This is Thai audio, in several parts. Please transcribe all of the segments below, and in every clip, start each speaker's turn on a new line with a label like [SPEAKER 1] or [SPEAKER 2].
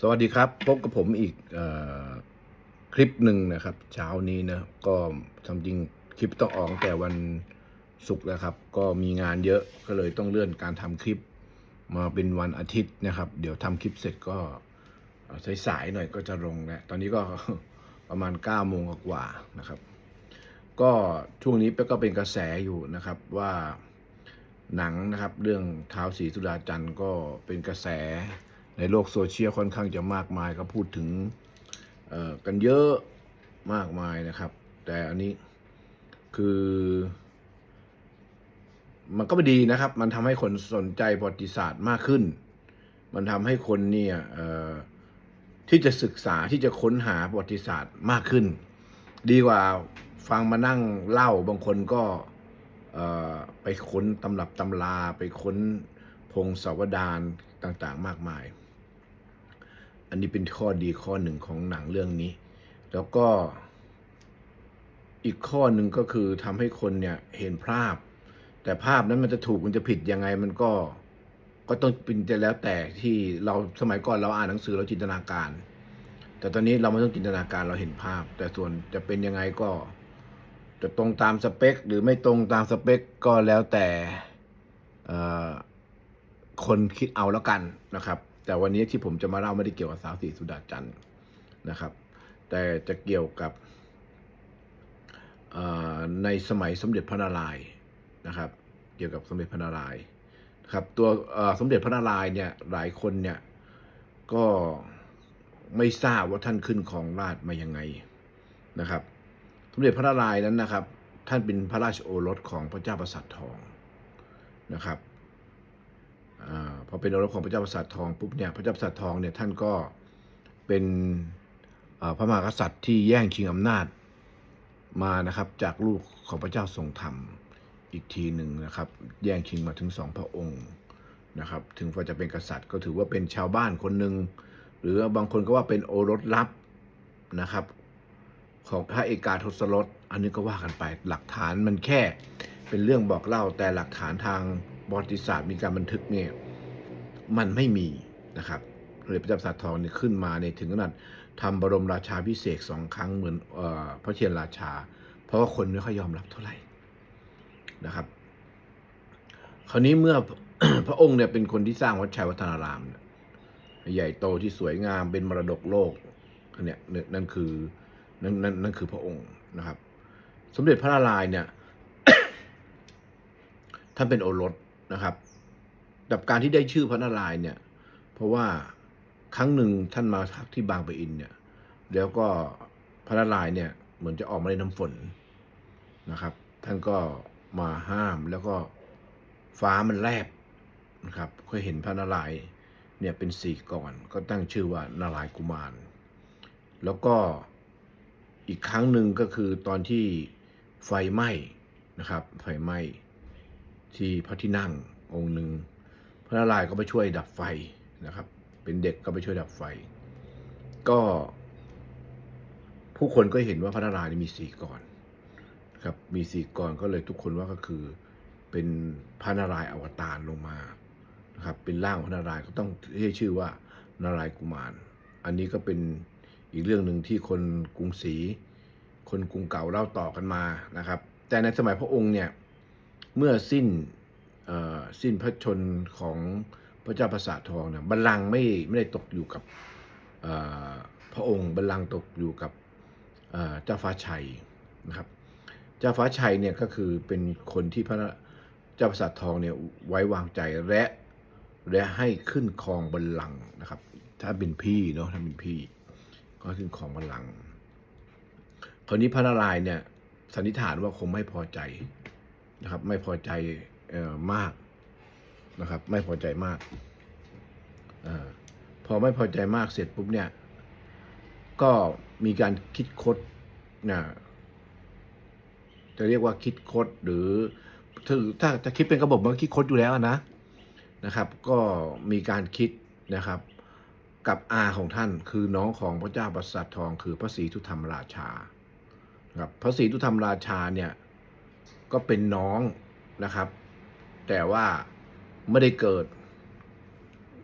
[SPEAKER 1] สวัสดีครับพบกับผมอีกออคลิปหนึ่งนะครับ เช้านี้นะก็ทำจริงคลิปต้องออกตั้งแต่วันศุกร์แล้วครับ ก็มีงานเยอะก็เลยต้องเลื่อนการทำคลิปมาเป็นวันอาทิตย์นะครับ เดี๋ยวทำคลิปเสร็จก็สายๆหน่อยก็จะลงแล้วตอนนี้ก็ประมาณ9ก้าโมงกว่านะครับ ก็ช่วงนี้ก็เป็นกระแสอยู่นะครับว่าหนังนะครับ เรื่องเท้าสีสุดาจันทร์ก็เป็นกระแส ในโลกโซเชียลค่อนข้างจะมากมายก็พูดถึงกันเยอะมากมายนะครับ แต่อันนี้คือ มันก็ไม่ดีนะครับ มันทำให้คนสนใจประวัติศาสตร์มากขึ้น มันทำให้คนเนี่ยที่จะศึกษาที่จะค้นหาประวัติศาสตร์มากขึ้น ดีกว่าฟังมานั่งเล่าบางคนก็ไปค้นตำรับตำราไปค้นพงศาวดารต่างๆ มากมาย อันนี้เป็นข้อดีข้อหนึ่งของหนังเรื่องนี้ แล้วก็อีกข้อหนึ่งก็คือทำให้คนเนี่ยเห็นภาพ แต่ภาพนั้นมันจะถูกมันจะผิดยังไงมันก็ก็ต้องเป็นจะแล้วแต่ที่เราสมัยก่อนเราอ่านหนังสือเราจินตนาการ แต่ตอนนี้เราไม่ต้องจินตนาการเราเห็นภาพ แต่ส่วนจะเป็นยังไงก็ จะตรงตามสเปค หรือไม่ตรงตามสเปคก็แล้วแต่คนคิดเอาแล้วกันนะครับ แต่วันนี้ที่ผมจะมาเล่าไม่ได้เกี่ยวกับสาวสีสุดาจันทร์นะครับ แต่จะเกี่ยวกับในสมัยสมเด็จพระนารายณ์นะครับ เกี่ยวกับสมเด็จพระนารายณ์ครับตัวสมเด็จพระนารายณ์เนี่ยหลายคนเนี่ยก็ไม่ทราบว่าท่านขึ้นของราชมายังไงนะครับ สมเด็จพระนารายณ์นั้นนะครับ ท่านเป็นพระราชโอรสของพระเจ้าประสาททองนะครับ พอเป็นโอรสของพระเจ้าประสาททองปุ๊บเนี่ยพระเจ้าประสาททองเนี่ยท่านก็เป็นพระมหากษัตริย์ที่แย่งชิงอำนาจมานะครับจากลูกของพระเจ้าทรงธรรมอีกทีหนึ่งนะครับ แย่งชิงมาถึงสองพระองค์นะครับ ถึงว่าจะเป็นกษัตริย์ก็ถือว่าเป็นชาวบ้านคนหนึ่งหรือบางคนก็ว่าเป็นโอรสลับนะครับ ของพระเอกาทศรสอันนี้ก็ว่ากันไปหลักฐานมันแค่เป็นเรื่องบอกเล่าแต่หลักฐานทางประวัติศาสตร์มีการบันทึกเนี่ย มันไม่มีนะครับเลยพระเจ้าประสาทองเนี่ยขึ้นมาในถึงขนาดทำบรมราชาพิเศษสองครั้งเหมือนอพระเทียนราชา เพราะว่าคนไม่ค่อยยอมรับเท่าไหร่นะครับ คราวนี้เมื่อพระองค์เนี่ยเป็นคนที่สร้างวัดชัยวัฒนารามเนี่ยใหญ่โตที่สวยงามเป็นมรดกโลกเนี่ยนั่นคือนั่นนั่นนั่นคือพระองค์นะครับ สมเด็จพระนารายณ์เนี่ยท่านเป็นโอรสนะครับ กับการที่ได้ชื่อพระนารายณ์เนี่ย เพราะว่าครั้งหนึ่งท่านมาพักที่บางปะอินเนี่ย แล้วก็พระนารายณ์เนี่ยเหมือนจะออกมาในน้ำฝนนะครับ ท่านก็มาห้ามแล้วก็ฟ้ามันแลบนะครับเคยเห็นพระนารายณ์เนี่ยเป็นสี่ก่อนก็ตั้งชื่อว่านารายณ์กุมาร แล้วก็อีกครั้งหนึ่งก็คือตอนที่ไฟไหม้นะครับไฟไหม้ที่พระที่นั่งองค์หนึ่ง พระนารายณ์ก็ไปช่วยดับไฟนะครับ เป็นเด็กก็ไปช่วยดับไฟ ก็ ผู้คนก็เห็นว่าพระนารายณ์นี่มีสี่ก่อนครับ มีสี่ก่อนก็เลยทุกคนว่าก็คือเป็นพระนารายณ์อวตารลงมานะครับ เป็นร่างพระนารายณ์ก็ต้องเรียกชื่อว่านารายณ์กุมาร อันนี้ก็เป็นอีกเรื่องหนึ่งที่คนกรุงศรีคนกรุงเก่าเล่าต่อกันมานะครับ แต่ในสมัยพระองค์เนี่ยเมื่อสิ้น สิ้นพระชนของพระเจ้าประสาททองเนี่ยบัลลังก์ไม่ไม่ได้ตกอยู่กับพระองค์บัลลังก์ตกอยู่กับเจ้าฟ้าชัยนะครับเจ้าฟ้าชัยเนี่ยก็คือเป็นคนที่พระเจ้าประสาททองเนี่ยไว้วางใจและและให้ขึ้นครองบัลลังก์นะครับ ถ้าเป็นพี่เนาะถ้าเป็นพี่ ก็ขึ้นของบัลลังก์คราวนี้พระนารายณ์เนี่ยสันนิษฐานว่าคงไม่พอใจนะครับ ไม่พอใจ มากนะครับ ไม่พอใจมากอพอไม่พอใจมากเสร็จปุ๊บเนี่ย ก็มีการคิดคดนะจะเรียกว่าคิดคดหรือถ้าถ้าจะคิดเป็นกระบบมันคิดคดอยู่แล้วนะนะครับ ก็มีการคิดนะครับ กับอาของท่านคือน้องของพระเจ้าประสาททอง คือพระศรีทุธรรมราชาครับพระศรีทุธรรมราชาเนี่ยก็เป็นน้องนะครับ แต่ว่าไม่ได้เกิด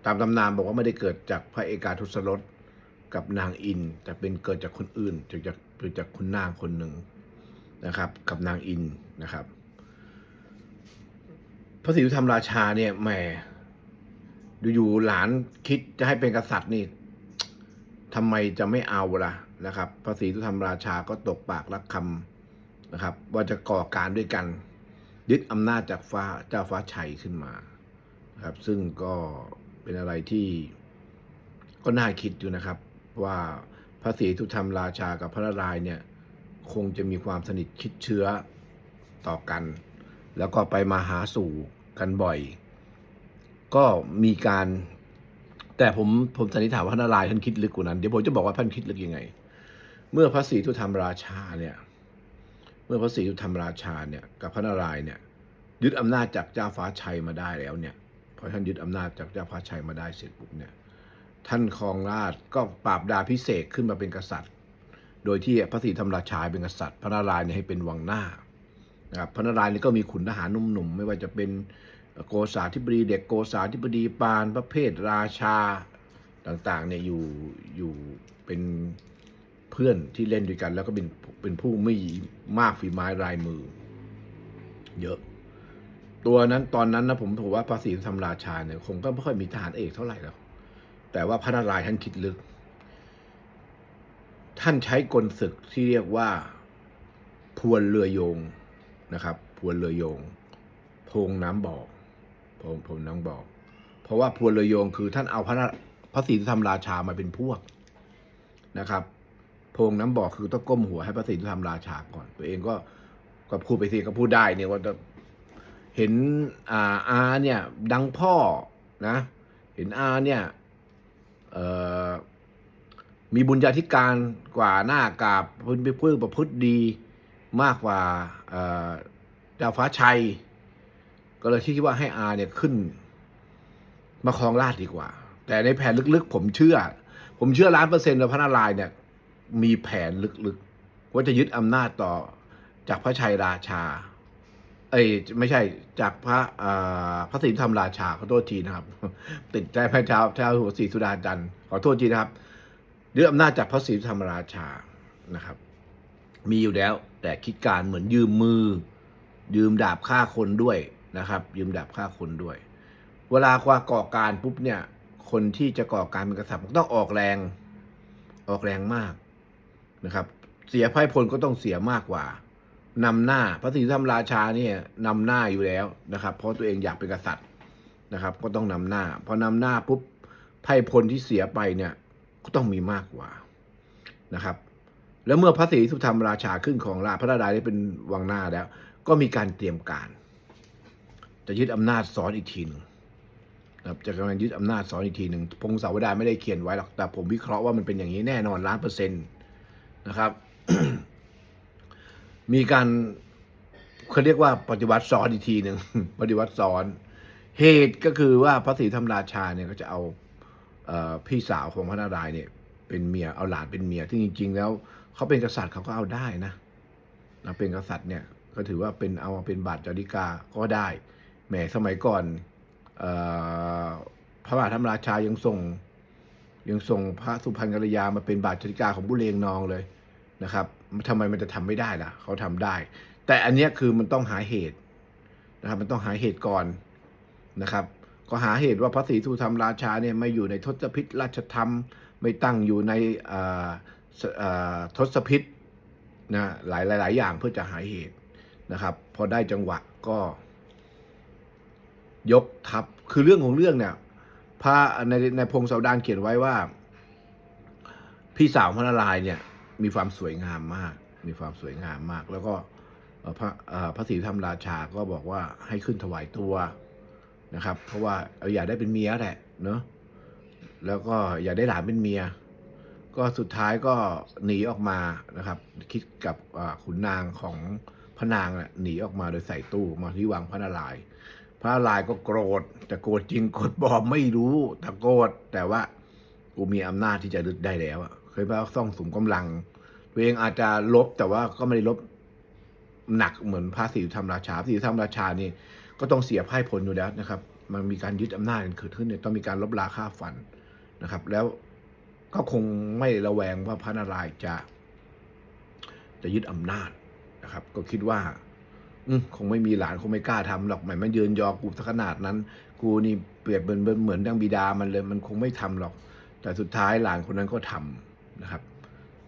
[SPEAKER 1] ตามตำนานบอกว่าไม่ได้เกิดจากพระเอกาทศรสกับนางอิน แต่เป็นเกิดจากคนอื่นจากจากเกิดจากคุณนางคนหนึ่งนะครับ กับนางอินนะครับ พระศรีธรรมราชาเนี่ยแหมอยู่ๆหลานคิดจะให้เป็นกษัตริย์นี่ทำไมจะไม่เอาล่ะนะครับ พระศรีสุธรรมราชาก็ตกปากรับคำนะครับ ว่าจะก่อการด้วยกัน ยึดอำนาจจากฟ้าเจ้าฟ้าชัยขึ้นมาครับ ซึ่งก็เป็นอะไรที่ก็น่าคิดอยู่นะครับ ว่าพระศรีสุธรรมราชากับพระนารายณ์เนี่ย คงจะมีความสนิทคิดเชื้อต่อกัน แล้วก็ไปมาหาสู่กันบ่อย ก็มีการ แต่ผมผมสันนิษฐานว่าพระนารายณ์ท่านคิดลึกกว่านั้น เดี๋ยวผมจะบอกว่าท่านคิดลึกยังไง เมื่อพระศรีสุธรรมราชาเนี่ย เมื่อพระศรีสุธรรมราชาเนี่ยกับพระนารายณ์เนี่ยยึดอำนาจจากเจ้าฟ้าชัยมาได้แล้วเนี่ยพอท่านยึดอำนาจจากเจ้าฟ้าชัยมาได้เสร็จปุ๊บเนี่ยท่านครองราชก็ปราบดาพิเศษขึ้นมาเป็นกษัตริย์ โดยที่พระศรีธรรมราชาเป็นกษัตริย์ พระนารายณ์เนี่ยให้เป็นวังหน้านะครับพระนารายณ์นี่ก็มีขุนทหารหนุ่มๆ ไม่ว่าจะเป็นโกษาธิบดีเด็กโกษาธิบดีปาน ประเภทราชาต่างๆเนี่ยอยู่อยู่เป็น เพื่อนที่เล่นด้วยกัน แล้วก็เป็นเป็นผู้ไม่มากฝีไม้ลายมือ เยอะ ตัวนั้นตอนนั้นนะผมถือว่าพระศรีธรรมราชาเนี่ยคงก็ไม่ค่อยมีทหารเอกเท่าไหร่แล้วแต่ว่าพระนารายณ์ท่านคิดลึก ท่านใช้กลศึกที่เรียกว่าพวนเรือโยงนะครับพวนเรือโยงโพงน้ำบ่อโพงโพงน้ำบ่อเพราะว่าพวนเรือโยงคือท่านเอาพระพระศรีธรรมราชามาเป็นพวกนะครับ พงน้ำบ่อคือต้องก้มหัวให้พระศรีธรรมราชาก่อน ตัวเองก็ก็พูดไปสิก็พูดได้เนี่ยว่าเห็นอ่าอาเนี่ย ดังพ่อนะ เห็นอาเนี่ยมีบุญญาธิการกว่าหน้ากาบพูดไปพูดประพฤติดีมากกว่าเอ่อเจ้าฟ้าชัย ก็เลยคิดว่าให้อาเนี่ยขึ้น มาครองราชดีกว่า แต่ในแผนลึกๆ ผมเชื่อ ผมเชื่อล้านเปอร์เซ็นต์เลยพระนารายณ์เนี่ย มีแผนลึกๆ ว่าจะยึดอำนาจต่อจากพระชัยราชา เอ้ยไม่ใช่จากพระอ่อพระศรีธรรมราชาขอโทษทีนะครับ ติดใจพระเจ้าเจ้าหัวศรีสุดาจันทร์ขอโทษทีนะครับยึดอำนาจจากพระศรีธรรมราชานะครับ มีอยู่แล้ว แต่คิดการเหมือนยืมมือ ยืมดาบฆ่าคนด้วยนะครับ ยืมดาบฆ่าคนด้วย เวลาควาก่อการปุ๊บเนี่ย คนที่จะก่อการเป็นกษัตริย์มันต้องออกแรง ออกแรงมาก นะครับ เสียไพ่พลก็ต้องเสียมากกว่านำหน้าพระศรีธรรมราชาเนี่ยนำหน้าอยู่แล้วนะครับ เพราะตัวเองอยากเป็นกษัตริย์นะครับ ก็ต้องนำหน้า พอนำหน้าปุ๊บไพ่พลที่เสียไปเนี่ยก็ต้องมีมากกว่านะครับ แล้วเมื่อพระศรีสุธรรมราชาขึ้นของราชพระนาราได้เป็นวังหน้าแล้ว ก็มีการเตรียมการ จะยึดอำนาจสอนอีกทีหนึ่งนะครับจะกำลังยึดอำนาจสอนอีกทีหนึ่งพงศาวดารไม่ได้เขียนไว้หรอกแต่ผมวิเคราะห์ว่ามันเป็นอย่างนี้แน่นอนล้านเปอร์เซ็นต์ นะครับ มีการเขาเรียกว่าปฏิวัติซ้อนอีกทีหนึ่งปฏิวัติซ้อน เหตุก็คือว่าพระศรีธรรมราชาเนี่ยก็จะเอาเออพี่สาวของพระนารายณ์เนี่ย เป็นเมียเอาหลานเป็นเมียที่จริง ๆ แล้วเขาเป็นกษัตริย์เขาก็เอาได้นะนะเป็นกษัตริย์เนี่ยก็ถือว่าเป็นเอามาเป็นบาทจาริกาก็ได้แหมสมัยก่อนออพระบาทธรรมราชายังส่งยังส่งพระสุพรรณกัลยามาเป็นบาทจาริกาของบุเรงนองเลย นะครับทำไมมันจะทำไม่ได้ล่ะเขาทำได้ แต่อันนี้คือมันต้องหาเหตุนะครับ มันต้องหาเหตุก่อนนะครับ ก็หาเหตุว่าพระศรีสุธรรมราชาเนี่ยไม่อยู่ในทศพิธราชธรรม ไม่ตั้งอยู่ในทศพิธนะหลายหลายหลายอย่างเพื่อจะหาเหตุนะครับ พอได้จังหวะก็ ยกทัพคือเรื่องของเรื่องเนี่ยพระในในพงศาวดารเขียนไว้ว่า พี่สาวพระนารายณ์เนี่ย มีความสวยงามมาก มีความสวยงามมาก แล้วก็พระพระศรีธรรมราชาก็บอกว่าให้ขึ้นถวายตัวนะครับ เพราะว่าเอาอยากได้เป็นเมียแหละเนาะแล้วก็อยากได้หลานเป็นเมีย ก็สุดท้ายก็หนีออกมานะครับ คิดกับขุนนางของพระนางน่ะหนีออกมาโดยใส่ตู้มาที่วังพระนารายณ์พระนารายณ์ก็โกรธแต่โกรธจริงโกรธปลอมไม่รู้แต่โกรธแต่ว่ากูมีอำนาจที่จะยึดได้แล้วเคยว่าต้องสมกำลัง ตัวเองอาจจะลบแต่ว่าก็ไม่ได้ลบหนักเหมือนพระศรีธรรมราชาพระศรีธรรมราชานี่ก็ต้องเสียพ่ายผลอยู่แล้วนะครับ มันมีการยึดอำนาจกันเกิดขึ้นเนี่ยต้องมีการลบลาค่าฟันนะครับ แล้วก็คงไม่ระแวงว่าพระนารายณ์จะ จะยึดอำนาจนะครับ ก็คิดว่าอืคงไม่มีหลานคงไม่กล้าทำหรอกหมายมันยืนยอกูสักขนาดนั้น กูนี่เปรียบเหมือนเหมือนดังบิดามันเลย มันคงไม่ทำหรอก แต่สุดท้ายหลานคนนั้นก็ทำนะครับ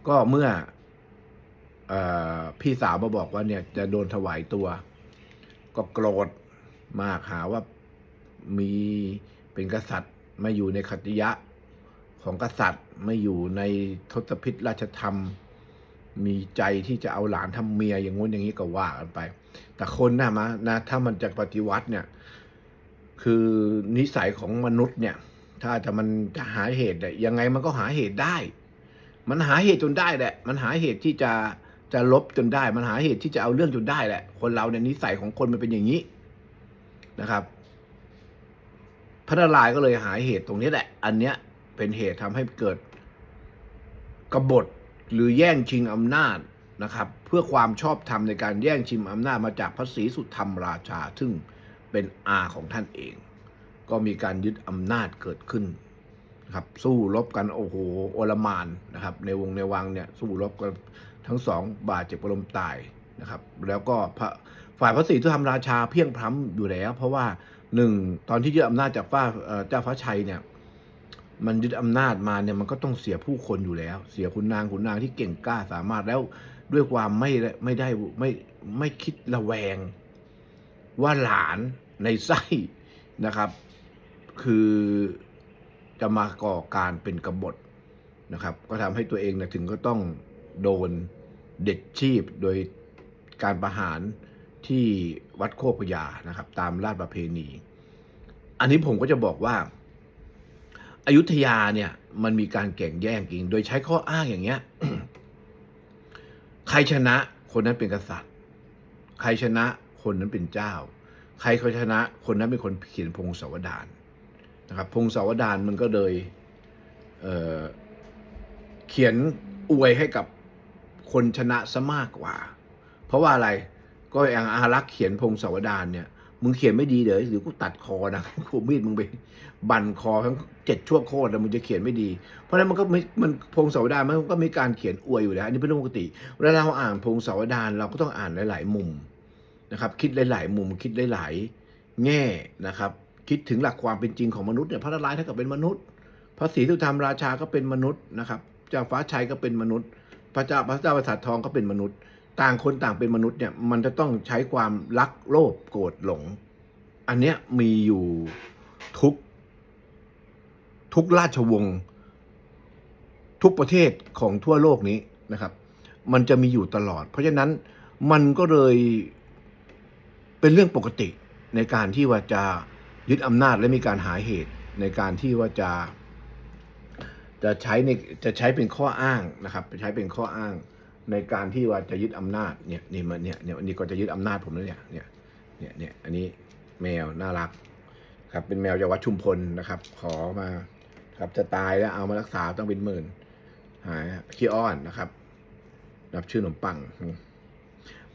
[SPEAKER 1] ก็เมื่อ พี่สาวมาบอกว่าเนี่ยจะโดนถวายตัว ก็โกรธมากหาว่ามีเป็นกษัตริย์ไม่อยู่ในขัตติยะของกษัตริย์ไม่อยู่ในทศพิธราชธรรม มีใจที่จะเอาหลานทำเมียอย่างงู้นอย่างนี้ก็ว่ากันไป แต่คนนะมานะถ้ามันจะปฏิวัติเนี่ย คือนิสัยของมนุษย์เนี่ย ถ้าจะมันจะหาเหตุเนี่ยยังไงมันก็หาเหตุได้ มันหาเหตุจนได้แหละ มันหาเหตุที่จะ จะลบจนได้ มันหาเหตุที่จะเอาเรื่องจนได้แหละ คนเราเนี่ยนิสัยของคนมันเป็นอย่างนี้นะครับ พระนารายก็เลยหาเหตุตรงนี้แหละ อันเนี้ยเป็นเหตุทำให้เกิดกบฏหรือแย่งชิงอำนาจนะครับ เพื่อความชอบธรรมในการแย่งชิงอำนาจมาจากพระศรีสุธรรมราชา ซึ่งเป็นอาของท่านเอง ก็มีการยึดอำนาจเกิดขึ้นนะครับ สู้รบกันโอ้โหโอลมานนะครับ ในวงในวังเนี่ยสู้รบกัน ทั้งสองบาดเจ็บประลมตายนะครับ แล้วก็ฝ่ายพระศรีสุธรรมราชาเพียงพร้ำอยู่แล้ว เพราะว่าหนึ่งตอนที่ยึดอำนาจจากฟ้าเจ้าฟ้าชัยเนี่ย มันยึดอำนาจมาเนี่ยมันก็ต้องเสียผู้คนอยู่แล้ว เสียคุณนางขุนนางที่เก่งกล้าสามารถแล้วด้วยความไม่ไม่ได้ไม่ไม่คิดระแวง ว่าหลานในไส้นะครับ คือจะมาก่อการเป็นกบฏนะครับ ก็ทำให้ตัวเองนี่ยถึงก็ต้องโดน เด็ดชีพโดยการประหารที่วัดโคกพยานะครับ ตามราชประเพณี อันนี้ผมก็จะบอกว่าอยุธยาเนี่ยมันมีการแข่งแย่งกิง โดยใช้ข้ออ้างอย่างเงี้ย ใครชนะคนนั้นเป็นกษัตริย์ ใครชนะคนนั้นเป็นเจ้า ใครเขาชนะคนนั้นเป็นคนเขียนพงศาวดารนะครับ พงศาวดารมันก็เลยเเขียนอวยให้กับ คนชนะซะมากกว่า เพราะว่าอะไรก็อย่างอารักษ์เขียนพงศาวดารเนี่ยมึงเขียนไม่ดีเดี๋ยวหรือกูตัดคอนะกูมีดมึงไปบั่นคอทั้งเจ็ดชั่วโคตรแล้วมึงจะเขียนไม่ดี เพราะนั้นมันก็ไม่มันพงศาวดารมันก็มีการเขียนอวยอยู่แล้วอันนี้เป็นเรื่องปกติเวลาเราอ่านพงศาวดารเราก็ต้องอ่านหลาย ๆ มุมนะครับ คิดหลาย ๆ มุมคิดหลาย ๆ แง่นะครับ คิดถึงหลักความเป็นจริงของมนุษย์เนี่ยพระนารายณ์เท่ากับเป็นมนุษย์พระศรีสุธรรมราชาก็เป็นมนุษย์นะครับเจ้าฟ้าชัยก็เป็นมนุษย์ พระเจ้าพระเจ้าประสาททองก็เป็นมนุษย์ ต่างคนต่างเป็นมนุษย์เนี่ยมันจะต้องใช้ความรักโลภโกรธหลง อันเนี้ยมีอยู่ทุก ทุกราชวงศ์ทุกประเทศของทั่วโลกนี้นะครับ มันจะมีอยู่ตลอด เพราะฉะนั้นมันก็เลยเป็นเรื่องปกติในการที่ว่าจะยึดอำนาจและมีการหาเหตุในการที่ว่าจะ จะใช้ในจะใช้เป็นข้ออ้างนะครับใช้เป็นข้ออ้างในการที่ว่าจะยึดอำนาจเนี่ยนี่มันเนี่ยเนี่ยอันนี้ก็จะยึดอำนาจผมแล้วเนี่ยเนี่ยเนี่ยเนี่ยอันนี้แมวน่ารักครับเป็นแมวจาวัดชุมพลนะครับ ขอมาครับจะตายแล้วเอามารักษาต้องเป็นหมื่นหายขี้อ้อนนะครับรับชื่อขนมปัง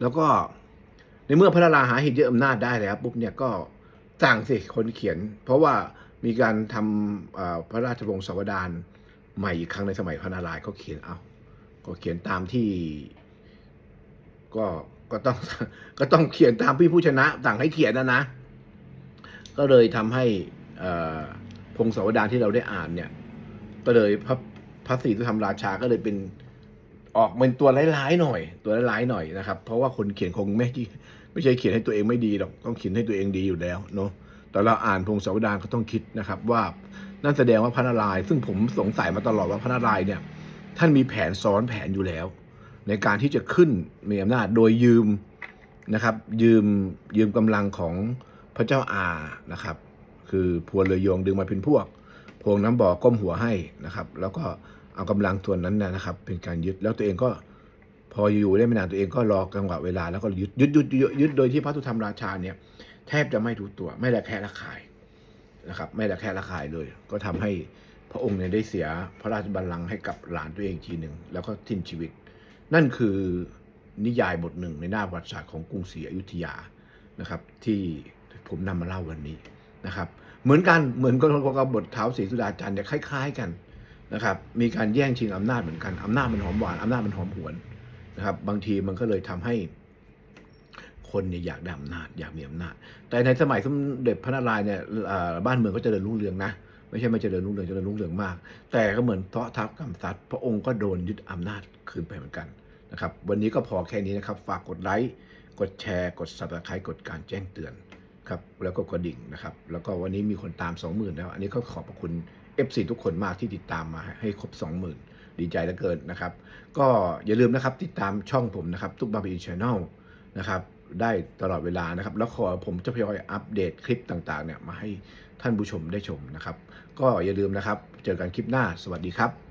[SPEAKER 1] แล้วก็ในเมื่อพระราหาเหตุยึดอำนาจได้แล้วปุ๊บเนี่ยก็สั่งสิคนเขียน เพราะว่ามีการทำพระราชวงศ์สวดาน ใหม่อีกครั้งในสมัยพระนารายณ์เขาเขียนเอาก็เขียนตามที่ ก็ก็ต้องก็ต้องเขียนตามพี่ผู้ชนะสั่งให้เขียนนะนะ ก็เลยทำให้พงศาวดารที่เราได้อ่านเนี่ย ก็เลยพระพระศรีสุธรรมราชาก็เลยเป็นออกเป็นตัวร้ายๆหน่อย ตัวร้ายๆหน่อยนะครับ เพราะว่าคนเขียนคงไม่ไม่ใช่เขียนให้ตัวเองไม่ดีหรอกต้องเขียนให้ตัวเองดีอยู่แล้วเนาะแต่เราอ่านพงศาวดารก็ต้องคิดนะครับว่า นั่นแสดงว่าพระนารายณ์ซึ่งผมสงสัยมาตลอดว่าพระนารายณ์เนี่ย ท่านมีแผนซ้อนแผนอยู่แล้ว ในการที่จะขึ้นมีอำนาจโดยยืมนะครับ ยืมยืมกำลังของพระเจ้าอานะครับ คือพลเรือโยงดึงมาเป็นพวก พวงน้ำบ่อก้มหัวให้นะครับ แล้วก็เอากำลังส่วนนั้นนะครับ เป็นการยึดแล้วตัวเองก็พออยู่ได้ไม่นานตัวเองก็รอจังหวะเวลาแล้วก็ยึดยึดยึดยึดโดยที่พระสุธรรมราชาเนี่ยแทบจะไม่รู้ตัวไม่ละแคะละคาย นะครับ ไม่ละแคะละคายเลย ก็ทำให้พระองค์เนี่ยได้เสียพระราชบัลลังก์ให้กับหลานตัวเองทีหนึ่งแล้วก็ทิ้นชีวิต นั่นคือนิยายบทหนึ่งในหน้าประวัติศาสตร์ของกรุงศรีอยุธยานะครับ ที่ผมนำมาเล่าวันนี้นะครับ เหมือนกันเหมือนกับกับบทเท้าศรีสุดาจันทร์เนี่ยคล้าย ๆ กันนะครับ มีการแย่งชิงอำนาจเหมือนกันอำนาจมันหอมหวานอำนาจมันหอมหวนนะครับ บางทีมันก็เลยทำให้ คนเนี่ยอยากได้อำนาจอยากมีอำนาจ แต่ในสมัยสมเด็จพระนารายณ์เนี่ยบ้านเมืองก็เจริญรุ่งเรืองนะไม่ใช่ไม่เจริญรุ่งเรืองเจริญรุ่งเรืองมาก แต่ก็เหมือนเทาะทับกำซัดพระองค์ก็โดนยึดอำนาจคืนไปเหมือนกันนะครับ วันนี้ก็พอแค่นี้นะครับ ฝากกดไลค์กดแชร์กด subscribe กดการแจ้งเตือนครับแล้วก็กระดิ่งนะครับ แล้วก็วันนี้มีคนตาม 20,000 แล้ว อันนี้ก็ขอบพระคุณ FC ทุกคนมากที่ติดตามมาให้ครบ 20,000 ดีใจเหลือเกินนะครับ ก็อย่าลืมนะครับติดตามช่องผมนะครับทุกบาร์บีชแนลนะครับ ได้ตลอดเวลานะครับ แล้วขอผมจะพยายอัปเดตคลิปต่างๆเนี่ยมาให้ท่านผู้ชมได้ชมนะครับ ก็อย่าลืมนะครับ เจอกันคลิปหน้าสวัสดีครับ